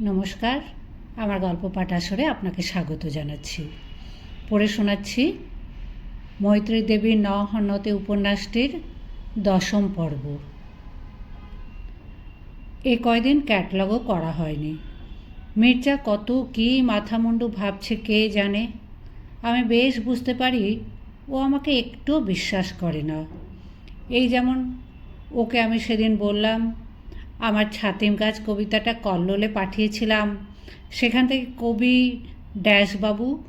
নমস্কার। আমার গল্প পাঠ আসরে আপনাকে স্বাগত জানাচ্ছি। পড়ে শোনাচ্ছি মৈত্রী দেবীর ন হন্যতে উপন্যাসটির দশম পর্ব। এ কয়দিন ক্যাটলগও করা হয়নি। মির্জা কত কী মাথামুন্ডু ভাবছে কে জানে? আমি বেশ বুঝতে পারি ও আমাকে একটু বিশ্বাস করে না। এই যেমন ওকে আমি সেদিন বললাম আমার ছাতিম গাছ কবিতাটা কল্লোলে পাঠিয়েছিলাম। সেখান থেকে কবি ড্যাশবাবু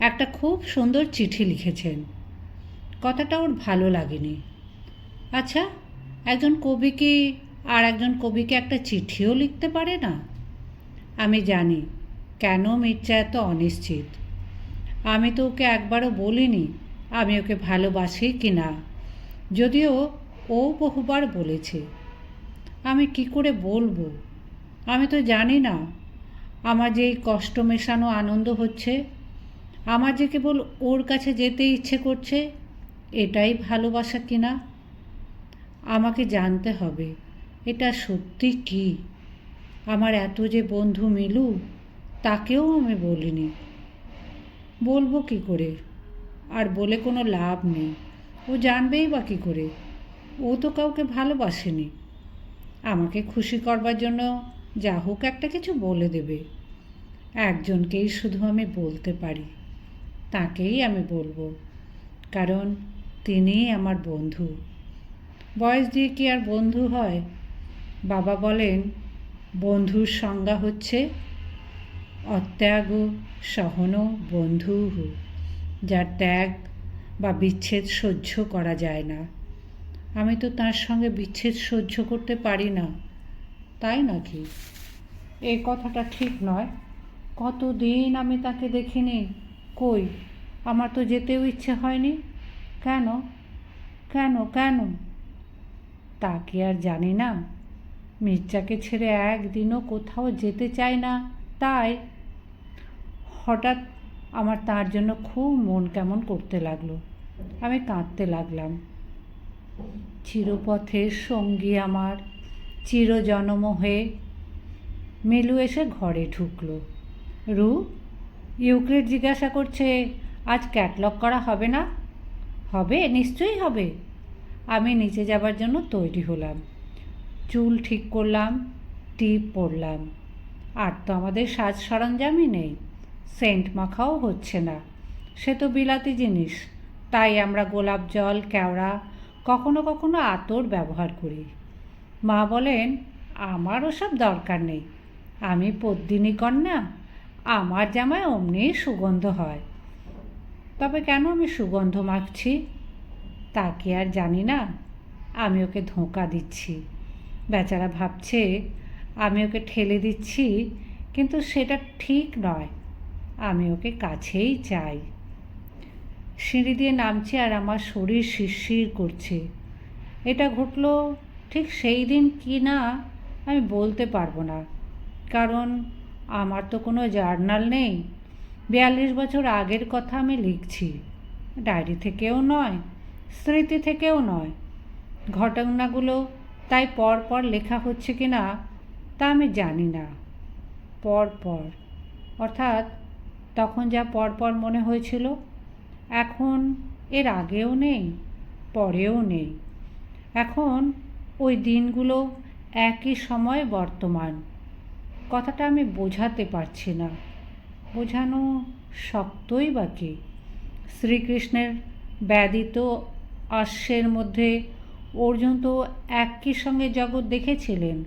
একটা খুব সুন্দর চিঠি লিখেছেন। কথাটা ওর ভালো লাগেনি। আচ্ছা একজন কবি কি আর একজন কবিকে একটা চিঠিও লিখতে পারে না? আমি জানি, কেন মির্জা এত অনিশ্চিত? আমি তো ওকে একবারও বলিনি, আমি ওকে ভালোবাসি কি না? যদিও ও বহুবার বলেছে আমি কি করে বলব? আমি তো জানি না। আমার যে এই কষ্ট মেশানো আনন্দ হচ্ছে, আমার যে কেবল ওর কাছে যেতে ইচ্ছে করছে, এটাই ভালোবাসা কিনা? আমাকে জানতে হবে, এটা সত্যি কি? আমার এত যে বন্ধু মিলু, তাকেও আমি বলিনি। বলব কি করে? আর বলে কোনো লাভ নেই। ও জানবেই বা কী করে? ও তো কাউকে ভালোবাসেনি। আমাকে খুশি করবার জন্য যা হোক একটা কিছু বলে দেবে। একজনকেই শুধু আমি বলতে পারি, তাকেই আমি বলব, কারণ তিনি আমার বন্ধু। বয়স দিয়ে কি আর বন্ধু হয়? বাবা বলেন, বন্ধুর সংজ্ঞা হচ্ছে, অত্যাগ সহন বন্ধু যার ত্যাগ বা বিচ্ছেদ সহ্য করা যায় না। আমি তো তার সঙ্গে বিচ্ছেদ সহ্য করতে পারি না। তাই নাকি? এই কথাটা ঠিক নয়। কতদিন আমি তাকে দেখিনি? কই? আমার তো যেতেও ইচ্ছে হয়নি। কেন? কেন? কেন? তা কি আর জানি না। মির্জাকে ছেড়ে একদিনও কোথাও যেতে চায় না। তাই হঠাৎ আমার তার জন্য খুব মন কেমন করতে লাগল। আমি কাঁদতে লাগলাম। চিরপথের সঙ্গী আমার, চিরজনম হয়ে। মেলু এসে ঘরে ঢুকল। রু, ইউক্রেট জিজ্ঞাসা করছে, আজ ক্যাটলগ করা হবে না? হবে, নিশ্চয়ই হবে। আমি নিচে যাবার জন্য তৈরি হলাম। চুল ঠিক করলাম, টিপ পরলাম। আর তো আমাদের সাজ সরঞ্জামই নেই, সেন্ট মাখাও হচ্ছে না। সে তো বিলাতি জিনিস, তাই আমরা গোলাপ জল, কেওড়া কখনো কখনো আতর ব্যবহার করি। মা বলেন, আমার ওসব দরকার নেই। আমি পদ্মিনী কন্যা। আমার জামায় অমনি সুগন্ধ হয়। তবে কেন আমি সুগন্ধ মাখছি? তা কি আর জানি না। আমি ওকে ধোঁকা দিচ্ছি। বেচারা ভাবছে, আমি ওকে ঠেলে দিচ্ছি, কিন্তু সেটা ঠিক নয়। আমি ওকে কাছেই চাই। সিঁড়ি দিয়ে নামছে আর আমার শরীর শিরশির করছে। এটা ঘটলো ঠিক সেই দিন কি না আমি বলতে পারব না। কারণ আমার তো কোনো জার্নাল নেই। বিয়াল্লিশ বছর আগের কথা আমি লিখছি। ডায়েরি থেকেও নয়, স্মৃতি থেকেও নয়। ঘটনাগুলো তাই পর পর লেখা হচ্ছে কি না তা আমি জানি না। পর পর। অর্থাৎ তখন যা পরপর মনে হয়েছিল এখন এর আগেও নেই, পরেও নেই। এখন ওই দিনগুলো একই সময় বর্তমান। কথাটা আমি বোঝাতে পারছি না। বোঝানো শক্তই বাকি শ্রীকৃষ্ণের ব্যাধিত অশ্বের মধ্যে অর্জুন তো একই সঙ্গে জগৎ দেখেছিলেন।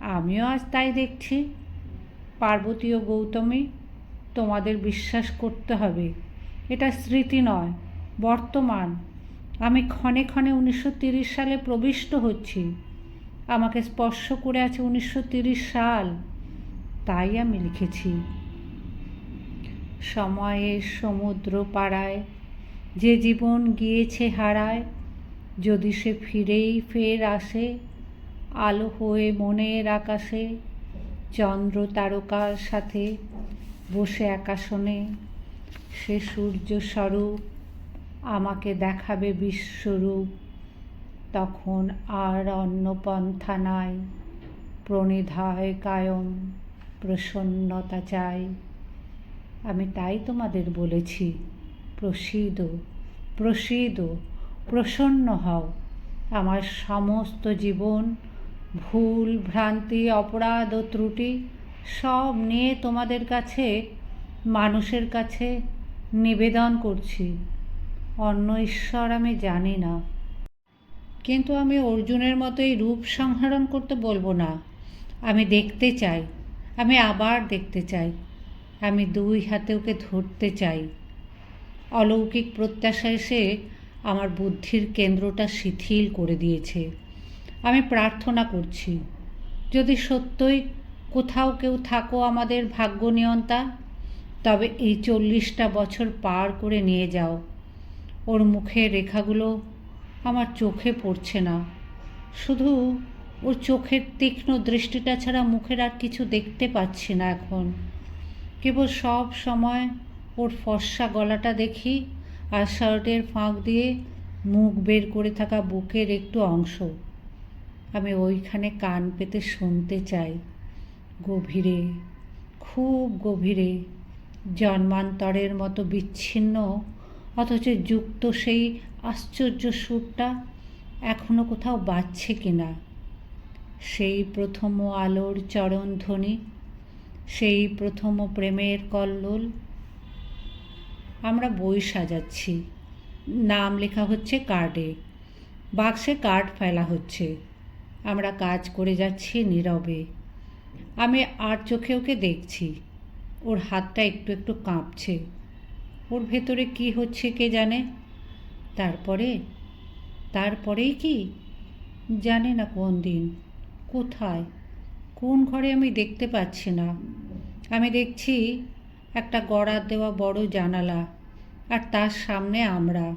আমিও আজ তাই দেখছি। পার্বতী ও গৌতমী, তোমাদের বিশ্বাস করতে হবে। এটা স্মৃতি নয়, বর্তমান। আমি ক্ষণে ক্ষণে উনিশশো সালে প্রবিষ্ট হচ্ছি। আমাকে স্পর্শ করে আছে উনিশশো সাল। তাই আমি লিখেছি। সময়ের সমুদ্র পাড়ায় যে জীবন গিয়েছে হারায়, যদি সে ফিরেই ফের আসে, আলো হয়ে মনের আকাশে, চন্দ্র তারকার সাথে বসে একাশনে সে সূর্য স্বরূপ আমাকে দেখাবে বিশ্বরূপ। তখন আর অন্য পন্থা নাই, প্রণিধায় কায়ম, প্রসন্নতা চাই। আমি তাই তোমাদের বলেছি প্রসিদ প্রসিদ প্রসন্ন হও। আমার সমস্ত জীবন, ভুল, ভ্রান্তি, অপরাধ ও ত্রুটি সব নিয়ে তোমাদের কাছে মানুষের কাছে নিবেদন করছি। অন্য ঈশ্বর আমি জানি না। কিন্তু আমি অর্জুনের মতো এই রূপ সংহরণ করতে বলব না। আমি দেখতে চাই। আমি আবার দেখতে চাই। আমি দুই হাতে ওকে ধরতে চাই। অলৌকিক প্রত্যাশা এসে আমার বুদ্ধির কেন্দ্রটা শিথিল করে দিয়েছে। আমি প্রার্থনা করছি। যদি সত্যই কোথাও কেউ থাকো আমাদের ভাগ্য নিয়ন্তা তবে এই চল্লিশটা বছর পার করে নিয়ে যাও। ওর মুখের রেখাগুলো আমার চোখে পড়ছে না। শুধু ওর চোখের তীক্ষ্ণ দৃষ্টিটা ছাড়া মুখের আর কিছু দেখতে পাচ্ছি না এখন। কেবল সব সময় ওর ফর্সা গলাটা দেখি আর শার্টের ফাঁক দিয়ে মুখ বের করে থাকা বুকের একটু অংশ। আমি ওইখানে কান পেতে শুনতে চাই। গভীরে, খুব গভীরে। জন্মান্তরের মতো বিচ্ছিন্ন, অথচ যুক্ত সেই আশ্চর্য সুরটা এখনও কোথাও বাজছে কিনা। সেই প্রথম আলোর চরণধ্বনি সেই প্রথম প্রেমের কল্লোল। আমরা বই সাজাচ্ছি। নাম লেখা হচ্ছে কার্ডে। বাক্সে কার্ড ফেলা হচ্ছে। আমরা কাজ করে যাচ্ছি নীরবে। আমি আর চোখে ওকে দেখছি। ওর হাতটা একটু একটু কাঁপছে। ওর ভেতরে কি হচ্ছে কে জানে? তারপরে? তারপরেই কি? জানে না কোন দিন। কোথায়? কোন ঘরে আমি দেখতে পাচ্ছি না। আমি দেখছি একটা গড়ার দেওয়া বড় জানালা আর তার সামনে আমরা।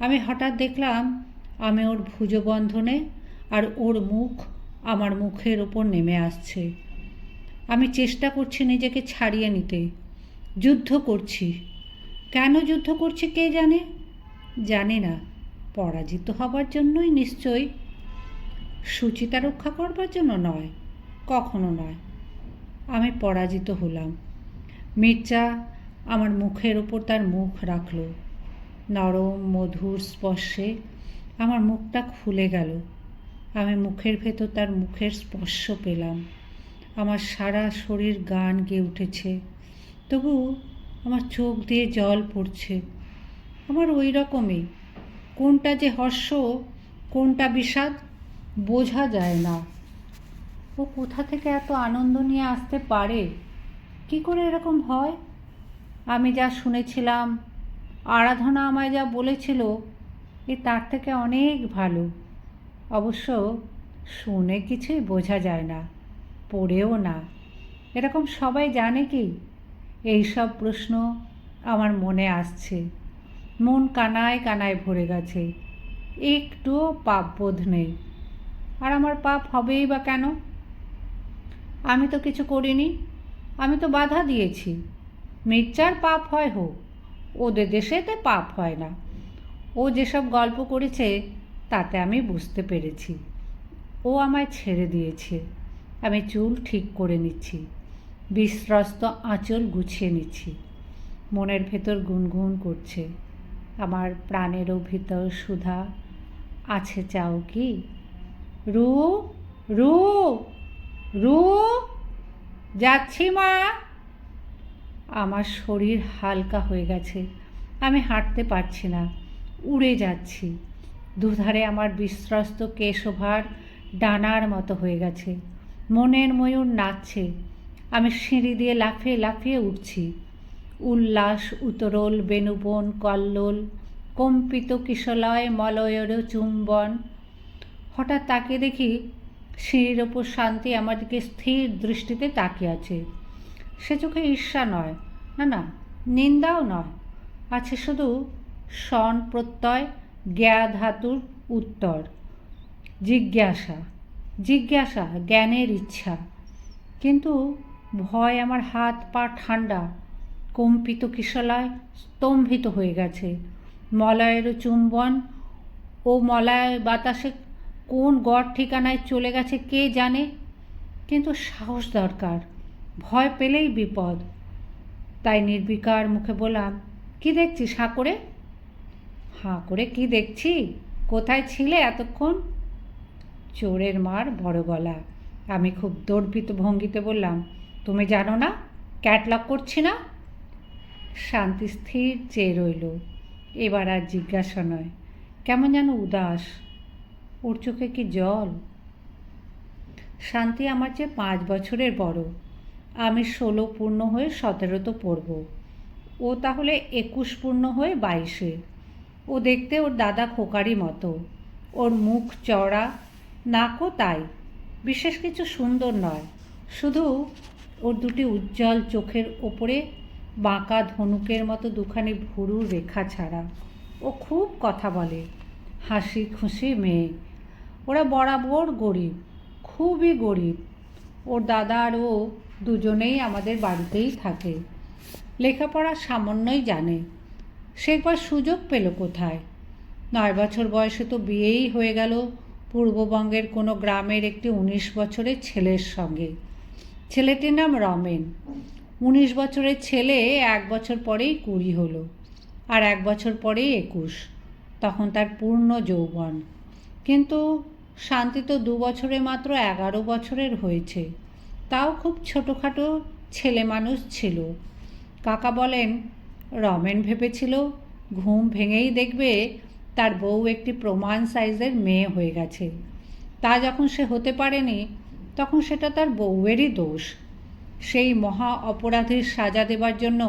আমি হঠাৎ দেখলাম আমি ওর ভুজবন্ধনে আর ওর মুখ আমার মুখের ওপর নেমে আসছে। আমি চেষ্টা করছি নিজেকে ছাড়িয়ে নিতে। যুদ্ধ করছি। কেন যুদ্ধ করছি কে জানে? জানি না। পরাজিত হবার জন্যই নিশ্চয়ই। সুচিতা রক্ষা করবার জন্য নয়, কখনো নয়। আমি পরাজিত হলাম। মির্জা আমার মুখের ওপর তার মুখ রাখল। নরম, মধুর স্পর্শে আমার মুখটা খুলে গেল। আমি মুখের ভেতর তার মুখের স্পর্শ পেলাম। আমার সারা শরীর গান গেয়ে উঠেছে। তবু আমার চোখ দিয়ে জল পড়ছে। আমার ওই রকমই। কোনটা যে হর্ষ, কোনটা বিষাদ, বোঝা যায় না। ও কোথা থেকে এত আনন্দ নিয়ে আসতে পারে? কি করে এরকম হয়? আমি যা শুনেছিলাম, আরাধনা আমায় যা বলেছিল, এ তার থেকে অনেক ভালো। অবশ্য শুনে কিছুই বোঝা যায় না। পড়েও না। এরকম সবাই জানে কি? এই সব প্রশ্ন আমার মনে আসছে। মন কানায় কানায় ভরে গেছে। একটুও পাপ বোধ নেই। আর আমার পাপ হবেই বা কেন? আমি তো কিছু করিনি। আমি তো বাধা দিয়েছি। মির্জার পাপ হয় হোক, ওদের দেশেতে পাপ হয় না। ও যেসব গল্প করেছে, তাতে আমি বুঝতে পেরেছি। ও আমায় ছেড়ে দিয়েছে। আমি চুল ঠিক করে নিচ্ছি। বিশ্রস্ত আঁচল গুছিয়ে নিচ্ছি। মনের ভেতর গুনগুন করছে। আমার প্রাণেরও ভিতর সুধা আছে চাও কি? রু রু রু, যাচ্ছি মা। আমার শরীর হালকা হয়ে গেছে। আমি হাঁটতে পারছি না। উড়ে যাচ্ছি। দুধারে আমার বিশ্রস্ত কেশভার ডানার মতো হয়ে গেছে। মনের ময়ূর নাচছে। আমি সিঁড়ি দিয়ে লাফিয়ে লাফিয়ে উঠছি। উল্লাস, উতরল, বেনুবন, কল্লোল, কম্পিত কিশলয়, মলয়ের চুম্বন। হঠাৎ তাকিয়ে দেখি সিঁড়ির ওপর শান্তি আমাদেরকে স্থির দৃষ্টিতে তাকিয়ে আছে। সে চোখে ঈর্ষা নয়। না না, নিন্দাও নয়। আছে শুধু স্বন প্রত্যয় জ্ঞা ধাতুর উত্তর। জিজ্ঞাসা। জিজ্ঞাসা, জ্ঞানের ইচ্ছা। কিন্তু ভয় আমার হাত পা ঠান্ডা কম্পিত কিশলায় স্তম্ভিত হয়ে গেছে। মলয়ের চুম্বন ও মলয় বাতাসে কোন গড় ঠিকানায় চলে গেছে কে জানে? কিন্তু সাহস দরকার, ভয় পেলেই বিপদ। তাই নির্বিকার মুখে বললাম, কি দেখছিস হাঁ করে? হাঁ করে কি দেখছি? কোথায় ছিলে এতক্ষণ? চোরের মার বড় গলা। আমি খুব দর্পিত ভঙ্গিতে বললাম, তুমি জানো না? ক্যাটলগ করছি না? শান্তি স্থির চেয়ে রইল। এবার আর জিজ্ঞাসা নয়, কেমন যেন উদাস? ওর চোখে কি জল? শান্তি আমার চেয়ে পাঁচ বছরের বড়। আমি ষোলো পূর্ণ হয়ে সতেরো তো পড়ব। ও তাহলে একুশ পূর্ণ হয়ে বাইশে। ও দেখতে ওর দাদা খোকারি মতো। ওর মুখ চড়া নাকও তাই। বিশেষ কিছু সুন্দর নয়। শুধু ওর দুটি উজ্জ্বল চোখের ওপরে বাঁকা ধনুকের মতো দুখানি ভুরুর রেখা ছাড়া। ও খুব কথা বলে। হাসি খুশি মেয়ে। ওরা বরাবর গরিব, খুবই গরিব। ওর দাদা আর ও দুজনেই আমাদের বাড়িতেই থাকে। লেখাপড়া সামান্যই জানে। সে একবার সুযোগ পেল কোথায়? নয় বছর বয়সে তো বিয়েই হয়ে গেল। পূর্ববঙ্গের কোনো গ্রামের একটি উনিশ বছরের ছেলের সঙ্গে। ছেলেটির নাম রমেন। উনিশ বছরের ছেলে এক বছর পরেই কুড়ি হলো আর এক বছর পরেই একুশ। তখন তার পূর্ণ যৌবন। কিন্তু শান্তি তো দু বছরে মাত্র এগারো বছরের হয়েছে। তাও খুব ছোটোখাটো ছেলে মানুষ ছিল। কাকা বলেন, রমেন ভেবেছিল, ঘুম ভেঙেই দেখবে তার বউ একটি প্রমাণ সাইজের মেয়ে হয়ে গেছে। তা যখন সে হতে পারেনি, তখন সেটা তার বউয়েরই দোষ। সেই মহা অপরাধীর সাজা দেবার জন্য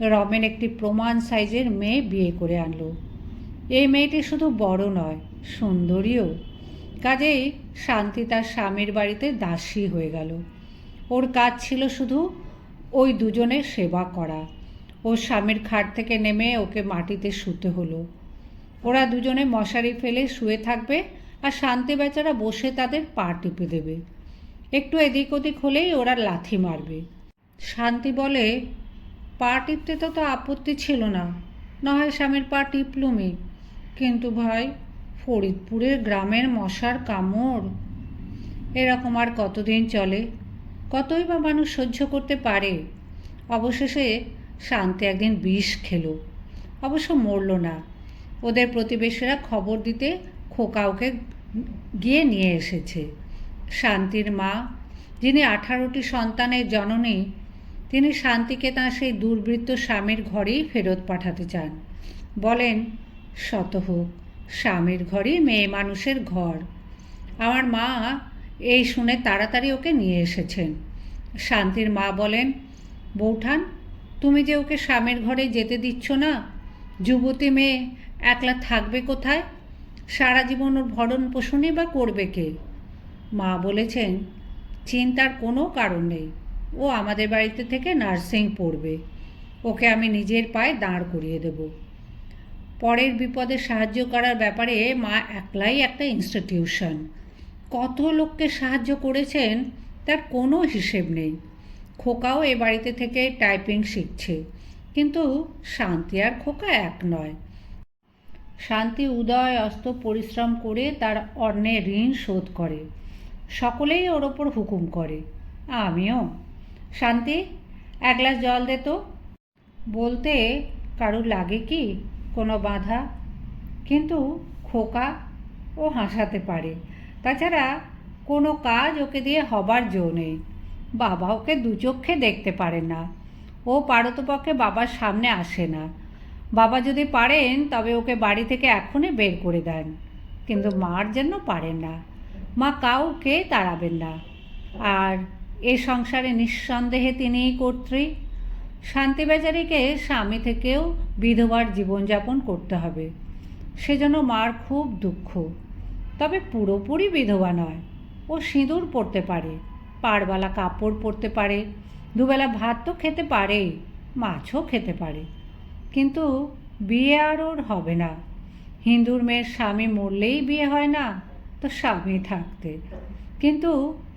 রমেন একটি প্রমাণ সাইজের মেয়ে বিয়ে করে আনলো। এই মেয়েটি শুধু বড় নয়, সুন্দরীও। কাজেই শান্তি তার স্বামীর বাড়িতে দাসী হয়ে গেল। ওর কাজ ছিল শুধু ওই দুজনের সেবা করা। ওর স্বামীর খাট থেকে নেমে ওকে মাটিতে শুতে হলো। ওরা দুজনে মশারি ফেলে শুয়ে থাকবে আর শান্তি বেচারা বসে তাদের পা টিপে দেবে। একটু এদিক ওদিক হলেই ওরা লাথি মারবে। শান্তি বলে, পা টিপতে তো তো আপত্তি ছিল না। না হয় স্বামীর পা টিপলুমি কিন্তু ভাই, ফরিদপুরের গ্রামের মশার কামড়। এরকম আর কতদিন চলে? কতই বা মানুষ সহ্য করতে পারে? অবশেষে শান্তি একদিন বিষ খেলো। অবশ্য মরল না। ওদের প্রতিবেশীরা খবর দিতে খোকা ওকে গিয়ে নিয়ে এসেছে। শান্তির মা, যিনি আঠারোটি সন্তানের জননী, তিনি শান্তিকে তাঁর সেই দুর্বৃত্ত স্বামীর ঘরেই ফেরত পাঠাতে চান। বলেন, শত হোক, স্বামীর ঘরই মেয়ে মানুষের ঘর। আমার মা এই শুনে তাড়াতাড়ি ওকে নিয়ে এসেছেন। শান্তির মা বলেন, বৌঠান, তুমি যে ওকে স্বামীর ঘরে যেতে দিচ্ছ না, যুবতী মেয়ে একলা থাকবে কোথায়? সারা জীবন ওর ভরণ পোষণই বা করবে কে? মা বলেছেন, চিন্তার কোনো কারণ নেই। ও আমাদের বাড়িতে থেকে নার্সিং পড়বে। ওকে আমি নিজের পায়ে দাঁড় করিয়ে দেব। পরের বিপদে সাহায্য করার ব্যাপারে মা একলাই একটা ইনস্টিটিউশন কত লোককে সাহায্য করেছেন, তার কোনো হিসেব নেই। খোকাও এ বাড়িতে থেকে টাইপিং শিখছে। কিন্তু শান্তি আর খোকা এক নয়। শান্তি, উদয়, অস্ত পরিশ্রম করে তার অন্যের ঋণ শোধ করে। সকলেই ওর ওপর হুকুম করে। আমিও। শান্তি, এক গ্লাস জল দে তো। বলতে কারুর লাগে কি কোনো বাধা? কিন্তু খোকা ও হাসাতে পারে। তাছাড়া কোনো কাজ ওকে দিয়ে হবার জো নেই। বাবা ওকে দু চক্ষে দেখতে পারে না। ও পারতপক্ষে বাবার সামনে আসে না। বাবা যদি পারেন, তবে ওকে বাড়ি থেকে এখনই বের করে দেন। কিন্তু মার জন্য পারেন না। মা কাউকে তাড়াবেন না। আর এ সংসারে নিঃসন্দেহে তিনিই কর্ত্রী। শান্তি বেচারিকে স্বামী থেকেও বিধবার জীবনযাপন করতে হবে। সেজন্য মার খুব দুঃখ। তবে পুরোপুরি বিধবা নয়। ও সিঁদুর পরতে পারে পাড়বালা কাপড় পরতে পারে, দুবেলা ভাত তো খেতে পারে, মাছও খেতে পারে। কিন্তু বিয়ে আর ওর হবে না। হিন্দুর মেয়ের স্বামী মরলেই বিয়ে হয় না, তো স্বামী থাকতে। কিন্তু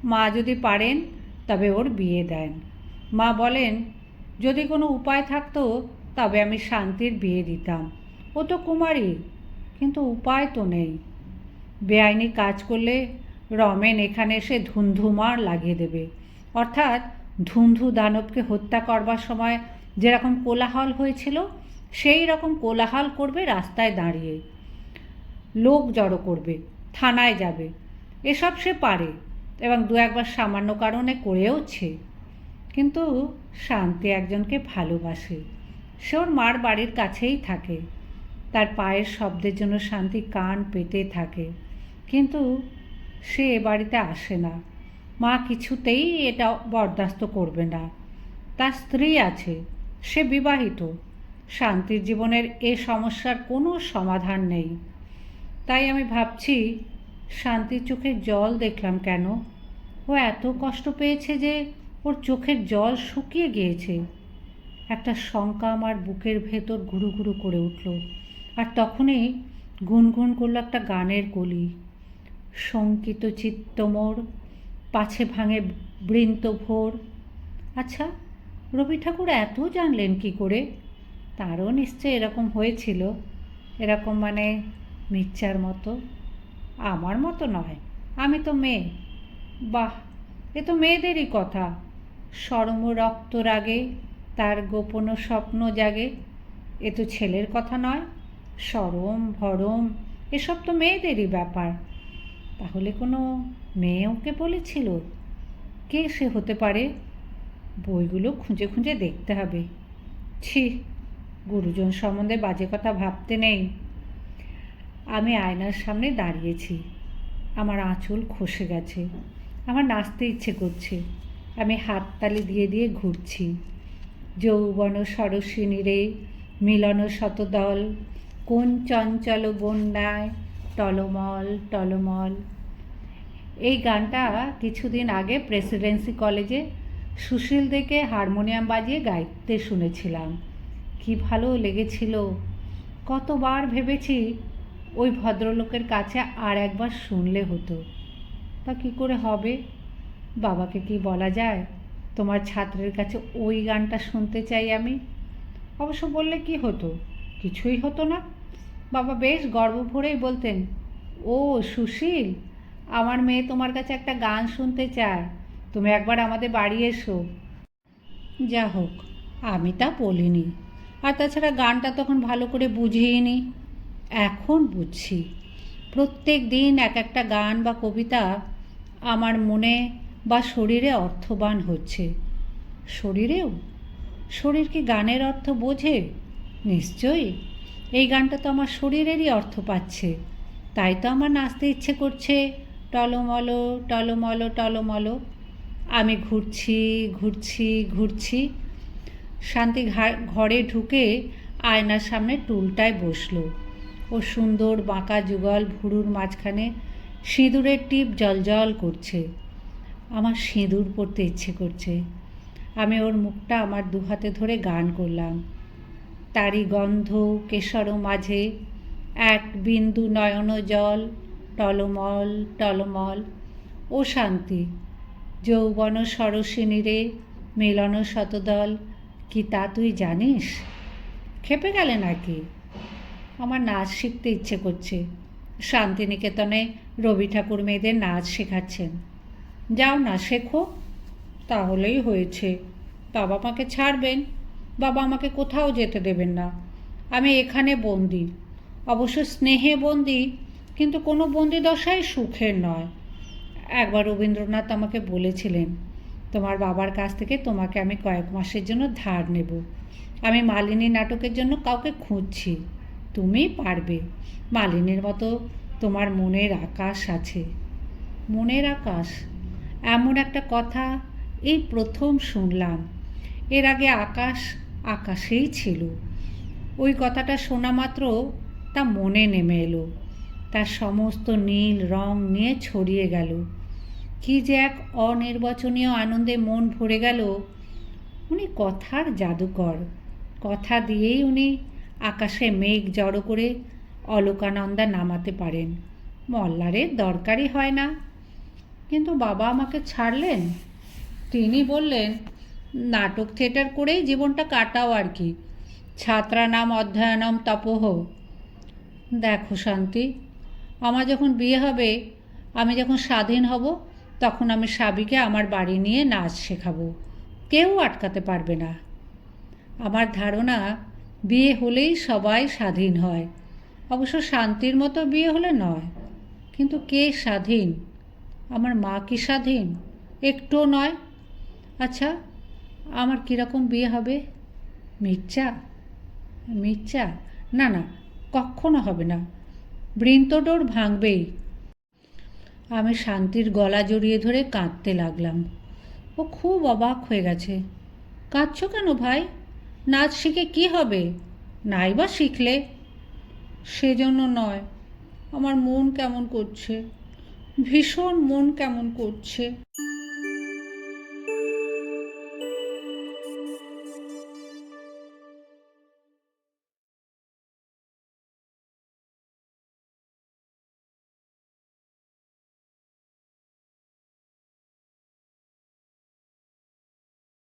মা যদি পারেন, তবে ওর বিয়ে দেন। মা বলেন, যদি কোনো উপায় থাকতো, তবে আমি শান্তির বিয়ে দিতাম। ও তো কুমারী, কিন্তু উপায় তো নেই। বেআইনি কাজ করলে রমেন এখানে এসে ধুন্ধুমার লাগিয়ে দেবে। অর্থাৎ ধুন্ধু দানবকে হত্যা করবার সময় যেরকম কোলাহল হয়েছিল সেই রকম কোলাহল করবে রাস্তায় দাঁড়িয়ে। লোক জড়ো করবে, থানায় যাবে। এসব সে পারে এবং দু একবার সামান্য কারণে করেওছে। কিন্তু শান্তি একজনকে ভালোবাসে। সে ওর মার বাড়ির কাছেই থাকে। তার পায়ের শব্দের জন্য শান্তি কান পেতে থাকে। কিন্তু সে এ বাড়িতে আসে না। মা কিছুতেই এটা বরদাস্ত করবে না। তার স্ত্রী আছে, সে বিবাহিত। শান্তির জীবনের এ সমস্যার কোনো সমাধান নেই। তাই আমি ভাবছি, শান্তির চোখে জল দেখলাম কেন? ও এত কষ্ট পেয়েছে যে ওর চোখের জল শুকিয়ে গিয়েছে। একটা শঙ্কা আমার বুকের ভেতর ঘুরু ঘুরু করে উঠল। আর তখনই গুনগুন করল একটা গানের কলি। শঙ্কিত চিত্ত মোর, পাছে ভাঙে বৃন্ত ভোর। আচ্ছা রবি ঠাকুর এত জানলেন কি করে? তারও নিশ্চয় এরকম হয়েছিল। এরকম মানে মিচ্চার মতো। আমার মতো নয়। আমি তো মেয়ে। বাহ, এ তো মেয়েদেরই কথা। সরম রক্ত রাগে, তার গোপন স্বপ্ন জাগে। এ তো ছেলের কথা নয়। সরম, ভরম, এসব তো মেয়েদেরই ব্যাপার। তাহলে কোনো মেয়ে ওকে বলেছিল? কে সে হতে পারে? বইগুলো খুঁজে খুঁজে দেখতে হবে। ছি গুরুজন সম্বন্ধে বাজে কথা ভাবতে নেই। আমি আয়নার সামনে দাঁড়িয়েছি। আমার আঁচল খসে গেছে। আমার নাচতে ইচ্ছে করছে। আমি হাততালি দিয়ে দিয়ে ঘুরছি। যৌবন সরসিনী রে, মিলন শতদল, কোন চঞ্চল বন্যায়, টলমল টলমল। এই গানটা কিছুদিন আগে প্রেসিডেন্সি কলেজে সুশীল দেখে হারমোনিয়াম বাজিয়ে গাইতে শুনেছিলাম। কি ভালো লেগেছিল? কতবার ভেবেছি ওই ভদ্রলোকের কাছে আর একবার শুনলে হতো। তা কী করে হবে? বাবাকে কি বলা যায়? তোমার ছাত্রের কাছে ওই গানটা শুনতে চাই আমি। অবশ্য বললে কি হতো? কিছুই হতো না। বাবা বেশ গর্ব ভরেই বলতেন, ও, সুশীল, আমার মেয়ে তোমার কাছে একটা গান শুনতে চায়। তুমি একবার আমাদের বাড়ি এসো। যা হোক, আমি তা বলিনি। আর তাছাড়া গানটা তখন ভালো করে বুঝিনি এখন বুঝছি। প্রত্যেক দিন এক একটা গান বা কবিতা আমার মনে বা শরীরে অর্থবান হচ্ছে। শরীরেও? শরীর কি গানের অর্থ বোঝে? নিশ্চয়ই। এই গানটা তো আমার শরীরেরই অর্থ পাচ্ছে। তাই তো আমার নাচতে ইচ্ছে করছে। টলমলো টলমলো টলমলো। আমি ঘুরছি ঘুরছি ঘুরছি। শান্তি ঘরে ঢুকে আয়নার সামনে টুলটায় বসল। ও সুন্দর বাঁকা যুগল ভুরুর মাঝখানে সিঁদুরের টিপ জলজল করছে। আমার সিঁদুর পরতে ইচ্ছে করছে। আমি ওর মুখটা আমার দু হাতে ধরে গান করলাম। তারই গন্ধ কেশর মাঝে এক বিন্দু নয়ন জল, টলমল টলমল। ও শান্তি, যৌবন সরসিনী রে, মিলন শতদল। কি তা তুই জানিস? খেপে গেলে নাকি? আমার নাচ শিখতে ইচ্ছে করছে। শান্তিনিকেতনে রবি ঠাকুর মেয়েদের নাচ শেখাচ্ছেন। যাও না শেখো, তাহলেই হয়েছে। বাবা মাকে ছাড়বেন, বাবা আমাকে কোথাও যেতে দেবেন না। আমি এখানে বন্দি। অবশ্য স্নেহে বন্দি, কিন্তু কোনো বন্দি দশাই সুখের নয়। একবার রবীন্দ্রনাথ আমাকে বলেছিলেন তোমার বাবার কাছ থেকে তোমাকে আমি কয়েক মাসের জন্য ধার নেব। আমি মালিনী নাটকের জন্য কাউকে খুঁজছি। তুমি পারবে। মালিনীর মতো তোমার মনের আকাশ আছে। মনের আকাশ? এমন একটা কথা এই প্রথম শুনলাম। এর আগে আকাশ আকাশেই ছিল। ওই কথাটা শোনা মাত্র তা মনে নেমে এলো। তার সমস্ত নীল রং নিয়ে ছড়িয়ে গেল। কি যে এক অনির্বচনীয় আনন্দে মন ভরে গেল, উনি কথার জাদুকর। কথা দিয়েই উনি আকাশে মেঘ জড়ো করে অলোকানন্দা নামাতে পারেন। মল্লারের দরকারই হয় না। কিন্তু বাবা আমাকে ছাড়লেন। তিনি বললেন, নাটক থিয়েটার করেই জীবনটা কাটাও আর কি। ছাত্রা নাম অধ্যয়নম তপহ। দেখো শান্তি, আমার যখন বিয়ে হবে, আমি যখন স্বাধীন হব তখন আমি সাবিকে আমার বাড়ি নিয়ে নাচ শেখাবো। কেউ আটকাতে পারবে না। আমার ধারণা, বিয়ে হলেই সবাই স্বাধীন হয়। অবশ্য শান্তির মতো বিয়ে হলে নয়। কিন্তু কে স্বাধীন? আমার মা কি স্বাধীন? একটুও নয়। আচ্ছা আমার কীরকম বিয়ে হবে? মির্চা? মির্চা? না না, কখনো হবে না। বৃন্তডোর ভাঙবেই। আমি শান্তির গলা জড়িয়ে ধরে কাঁদতে লাগলাম। ও খুব অবাক হয়ে গেছে। কাঁদছ কেন ভাই? নাচ শিখে কি হবে? নাই বা শিখলে? সেজন্য নয়। আমার মন কেমন করছে? ভীষণ মন কেমন করছে?